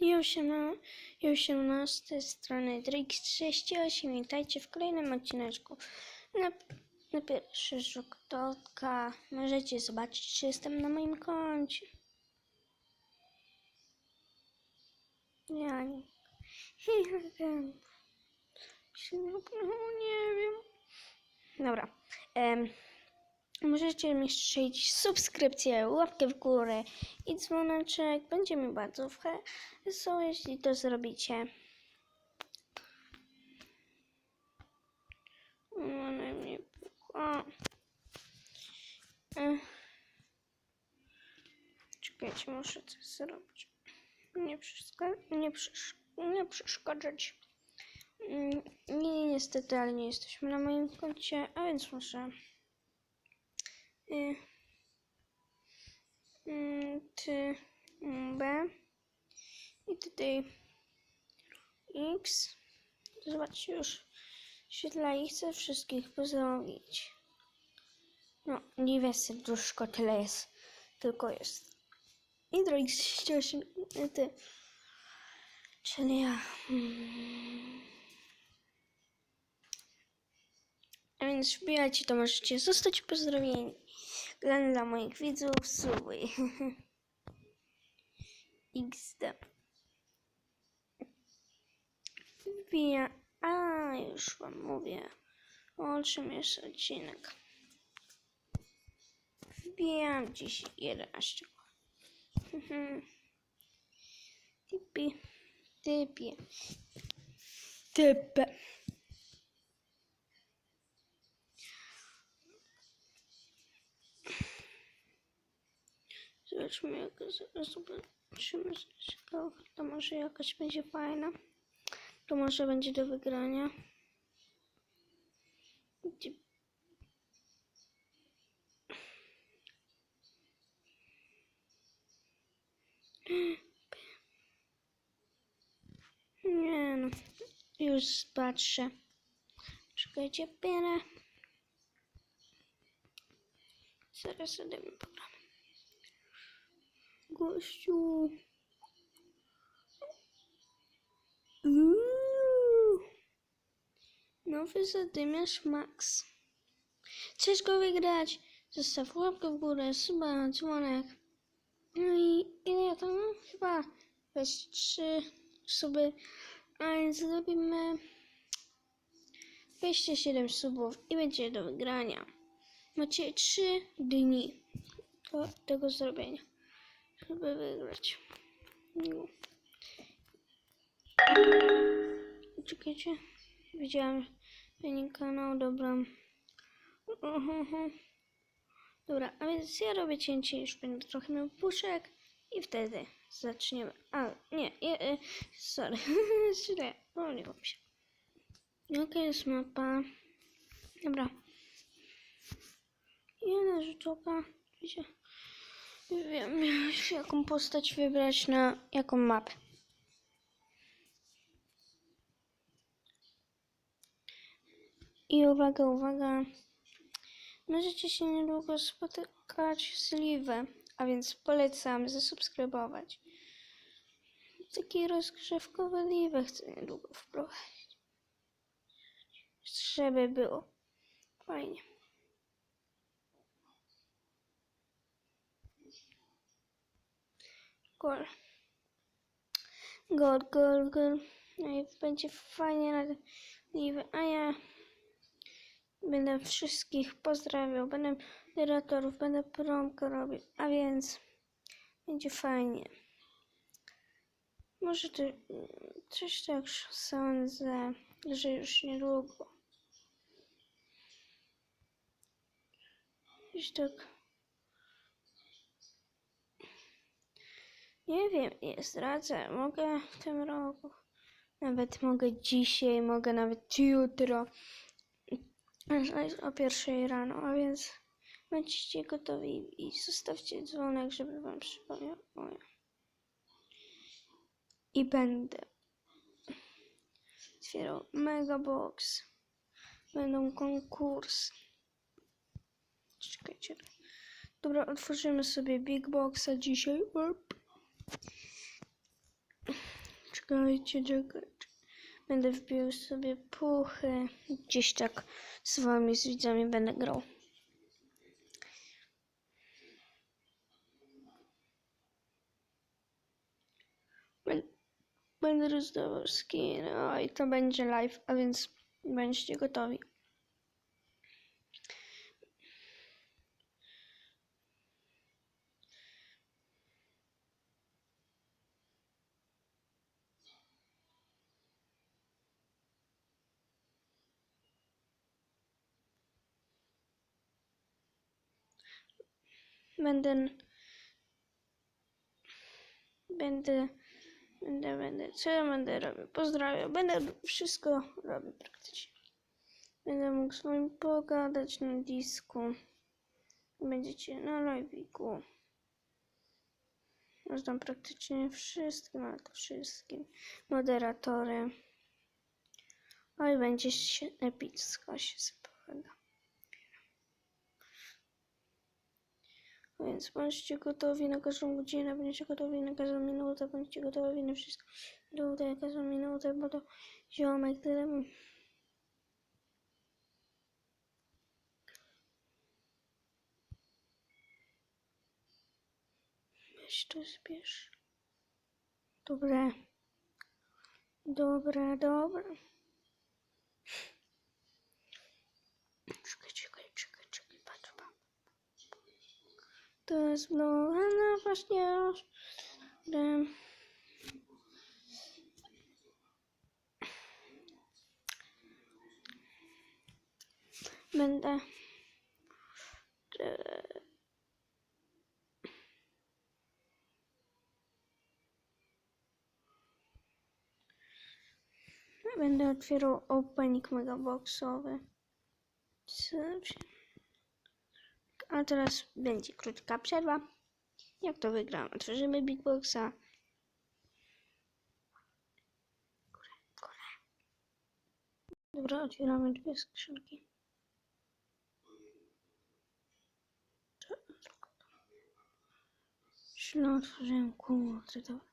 Na z tej strony Drake38. Witajcie w kolejnym odcineczku. Na, na pierwszy rzut oka możecie zobaczyć, czy jestem na moim koncie. Ja nie. Ja wiem. Nie wiem. Dobra. Em, możecie mi strzelić subskrypcję, łapkę w górę i dzwoneczek. Będzie mi bardzo wesoło, jeśli to zrobicie. Ona mnie. Ech. Czekajcie, muszę coś zrobić. Nie, przeszka- nie, przesz- nie przeszkadzać. Mm, Nie, niestety, ale nie jesteśmy na moim koncie, a więc muszę. Y, y, mm, B i tutaj X. Zobaczcie, już świetla i chcę wszystkich pozdrowić. No, nie wiem, serduszko tyle jest, tylko jest. I drogi 38, ty. Czyli ja. Mm. A więc wbijajcie, to możecie zostać pozdrowieni. Dla, dla moich widzów, suby. XD. Wbija. A, już wam mówię. O czym jest odcinek. Wbijam dziś 11. Typi. Typie. Typę. Zobaczmy, jak zobaczymy. To może jakaś będzie fajna. To może będzie do wygrania. Nie no, już patrzę. Czekajcie, bierę. Zaraz sobie pogram. Gościu. Uuu. Nowy zadymiarz Max. Chcesz go wygrać? Zostaw łapkę w górę, suba, dzwonek. No i ile ja tam mam? Chyba weź trzy suby. A więc zrobimy 207 subów i będzie do wygrania. Macie 3 dni do tego zrobienia, żeby wygrać. No. Czekajcie, widziałem wynik kanału, dobra. Uhuhu. Dobra, a więc ja robię cięcie, już będę trochę miał puszek i wtedy zaczniemy. A, nie, nie e, sorry, źle, pomyliłam się. Jaka jest mapa? Dobra. Jedna rzeczoka. Wiecie, Wiem jaką postać wybrać na jaką mapę. I uwaga, uwaga. Możecie się niedługo spotykać z Liwę, a więc polecam zasubskrybować. Taki rozgrzewkowy Liwę chcę niedługo wprowadzić. Żeby było fajnie. Gol. Gol, gol, gol. No i będzie fajnie na a ja Będę wszystkich pozdrawiał, będę moderatorów, będę promkę robił, a więc będzie fajnie. Może to coś tak sądzę, że już niedługo. Już tak. Nie wiem, nie zdradzę. Mogę w tym roku. Nawet mogę dzisiaj, mogę nawet jutro. O pierwszej rano, a więc bądźcie gotowi i zostawcie dzwonek, żeby wam przypomniał. I będę otwierał mega box. Będą konkursy. Czekajcie. Dobra, otworzymy sobie big boxa dzisiaj. Op. Czekajcie, czekajcie. Będę wbił sobie puchy. Gdzieś tak z wami, z widzami będę grał. Bę- Będę rozdawał skiny, a i to będzie live, a więc bądźcie gotowi. Będę. Będę. Będę, będę. Co ja będę robił? Pozdrawiam. Będę wszystko robił praktycznie. Będę mógł z wami pogadać na disku. Będziecie na live'iku. Rozdam praktycznie wszystkim, ale to wszystkim. Moderatory. Oj, będzie się epicko się zapowiada. A Więc bądźcie gotowi na każdą godzinę, bądźcie gotowi na każdą minutę, bądźcie gotowi na wszystko. Minutę, każdą minutę, bo to ziomek tyle. Weź to zbierz. Dobre. Dobre, dobre. Czekaj, To jest no, no właśnie. Będę. Będę otwierał opening megaboxowy. Dobrze. A teraz będzie krótka przerwa. Jak to wygram? Otworzymy Big Boxa. Górę, górę. Dobra, otwieramy dwie skrzynki. Źle otworzyłem kurde, dobra.